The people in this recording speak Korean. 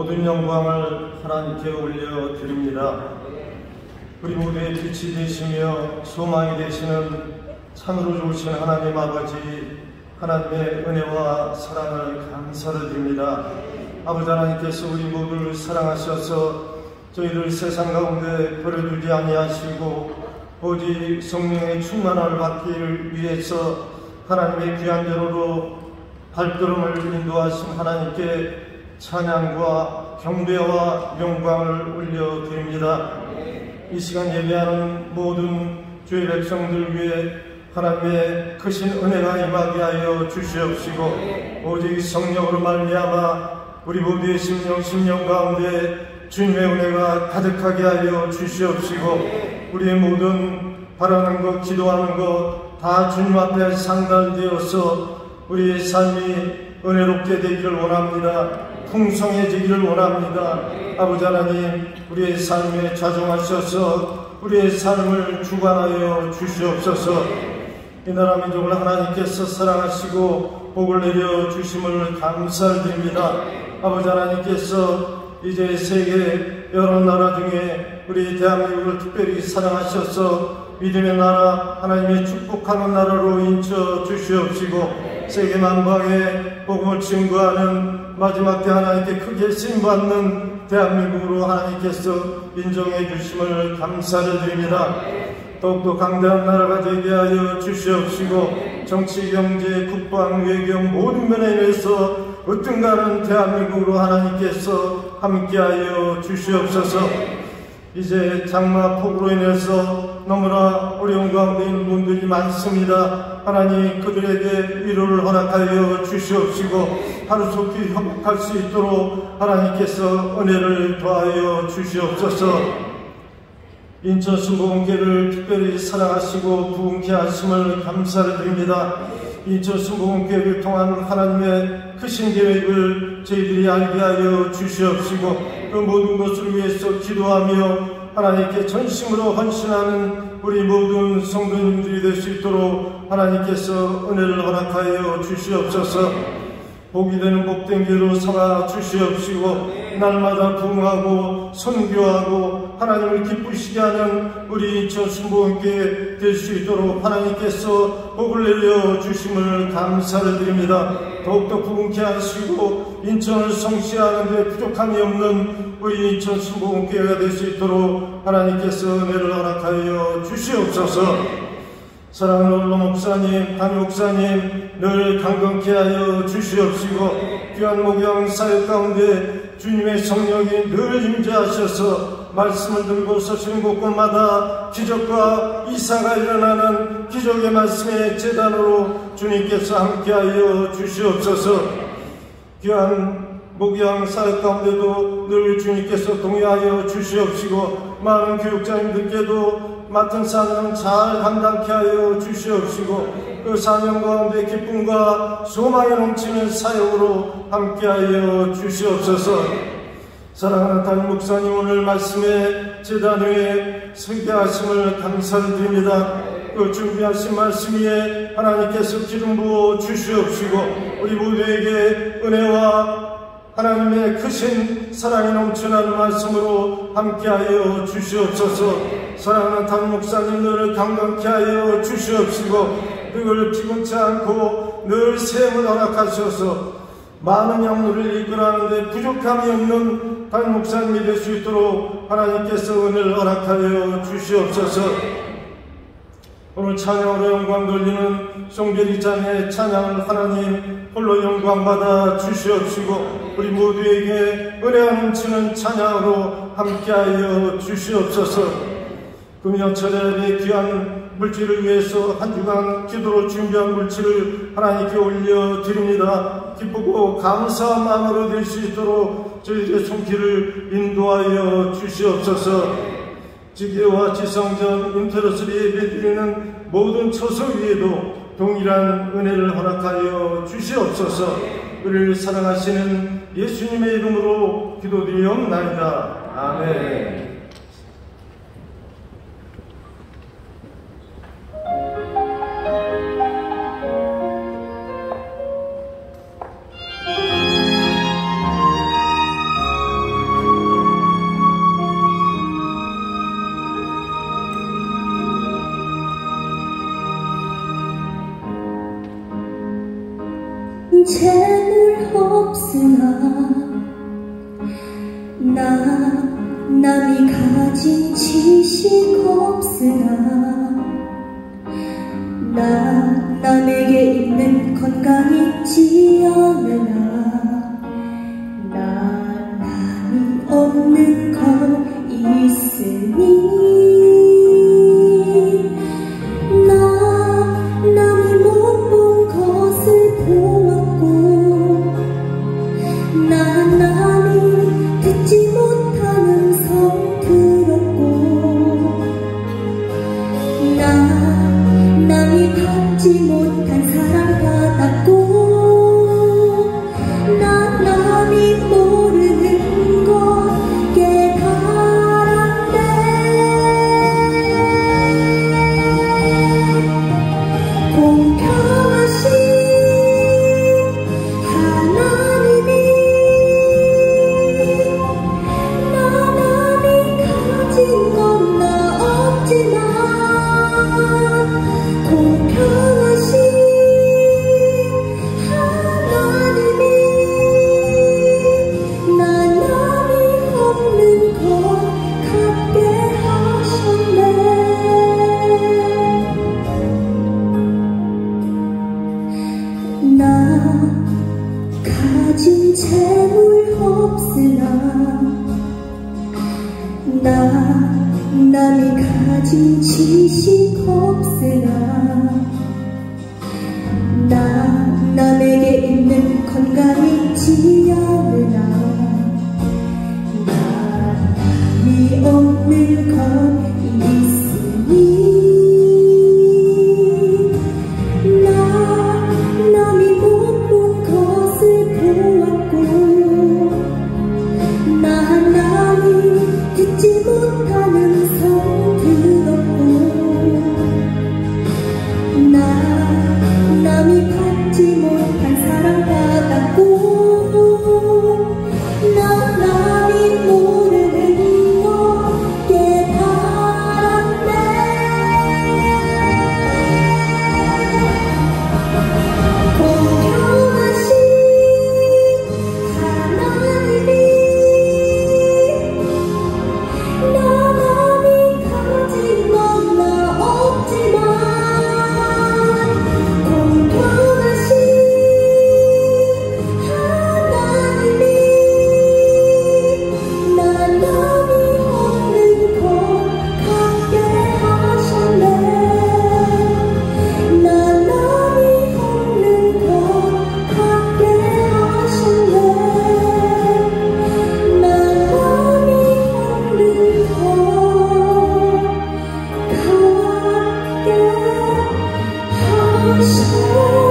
모든 영광을 하나님께 올려 드립니다. 우리 모두의 빛이 되시며 소망이 되시는 참으로 좋으신 하나님 아버지 하나님의 은혜와 사랑을 감사를 드립니다. 아버지 하나님께서 우리 모두를 사랑하셔서 저희를 세상 가운데 버려두지 아니하시고 오직 성령의 충만함을 받기를 위해서 하나님의 귀한 대로로 발걸음을 인도하신 하나님께 찬양과 경배와 영광을 올려드립니다. 이 시간 예배하는 모든 주의 백성들 위해 하나님의 크신 은혜가 임하게 하여 주시옵시고 오직 성령으로 말미암아 우리 모두의 심령 심령 가운데 주님의 은혜가 가득하게 하여 주시옵시고 우리의 모든 바라는 것 기도하는 것 다 주님 앞에 상달되어서 우리의 삶이 은혜롭게 되기를 원합니다. 풍성해지기를 원합니다. 아버지 하나님, 우리의 삶에 좌정하셔서 우리의 삶을 주관하여 주시옵소서. 이 나라 민족을 하나님께서 사랑하시고 복을 내려 주심을 감사드립니다. 아버지 하나님께서 이제 세계 여러 나라 중에 우리 대한민국을 특별히 사랑하셔서 믿음의 나라 하나님의 축복하는 나라로 인쳐 주시옵시고 세계 만방에 복음을 증거하는 마지막 때 하나님께 크게 쓰임받는 대한민국으로 하나님께서 인정해 주심을 감사를 드립니다. 더욱더 강대한 나라가 되게 하여 주시옵시고 정치, 경제, 국방, 외교 모든 면에 대해서 어떤가는 대한민국으로 하나님께서 함께하여 주시옵소서 이제 장마 폭우로 인해서 너무나 어려운 가운데 있는 분들이 많습니다. 하나님 그들에게 위로를 허락하여 주시옵시고 하루속히 회복할 수 있도록 하나님께서 은혜를 더하여 주시옵소서 인천 순복음교를 특별히 사랑하시고 부흥케 하심을 감사를 드립니다. 인천 순복음교를 통한 하나님의 크신 계획을 저희들이 알게 하여 주시옵시고 그 모든 것을 위해서 기도하며 하나님께 전심으로 헌신하는 우리 모든 성도님들이 될 수 있도록 하나님께서 은혜를 허락하여 주시옵소서. 복이 되는 복된 길로 삼아 주시옵시고 날마다 부흥하고 선교하고 하나님을 기쁘시게 하는 우리 저순복음께 될 수 있도록 하나님께서 복을 내려 주심을 감사를 드립니다. 더욱더 부흥케 하시고 인천을 성취하는 데 부족함이 없는 우리 인천 순복음교회가 될 수 있도록 하나님께서 은혜를 허락하여 주시옵소서 사랑하는 올로 목사님, 단 목사님 늘 강건케 하여 주시옵시고 귀한 목양 사역 가운데 주님의 성령이 늘 임재하셔서 말씀을 들고 서시는 곳곳마다 기적과 이사가 일어나는 기적의 말씀의 재단으로 주님께서 함께하여 주시옵소서. 귀한 목양 사역 가운데도 늘 주님께서 동의하여 주시옵시고 많은 교육자님들께도 맡은 사명 잘 감당케 하여 주시옵시고 그 사명 가운데 기쁨과 소망이 넘치는 사역으로 함께하여 주시옵소서 사랑하는 담임 목사님 오늘 말씀에 재단 위에 설계하심을 감사드립니다. 그 준비하신 말씀 위에 하나님께서 기름 부어 주시옵시고 우리 모두에게 은혜와 하나님의 크신 사랑이 넘쳐나는 말씀으로 함께하여 주시옵소서 사랑하는 담 목사님들을 강건케 하여 주시옵시고 그걸 기분치 않고 늘 세움을 허락하셔서 많은 영혼을 이끌어가는데 부족함이 없는 담 목사님이 될 수 있도록 하나님께서 은혜를 허락하여 주시옵소서 오늘 찬양으로 영광 돌리는 송별이 잔의 찬양을 하나님 홀로 영광 받아 주시옵시고 우리 모두에게 은혜가 넘치는 찬양으로 함께하여 주시옵소서 금연철의 귀한 물질을 위해서 한 주간 기도로 준비한 물질을 하나님께 올려드립니다. 기쁘고 감사한 마음으로 될 수 있도록 저희들의 손길을 인도하여 주시옵소서 지게와 지성전 인터넷을 예배드리는 모든 처소 위에도 동일한 은혜를 허락하여 주시옵소서 우리를 사랑하시는 예수님의 이름으로 기도드리옵나이다. 아멘. 재물 없으나 나 남이 가진 지식 없으나 나 남에게 있는 건강 있지 않으나 나 남이 가진 지식 없으나 나 남에게 있는 건강 있지 않으나 나 남이 없는 건 stars.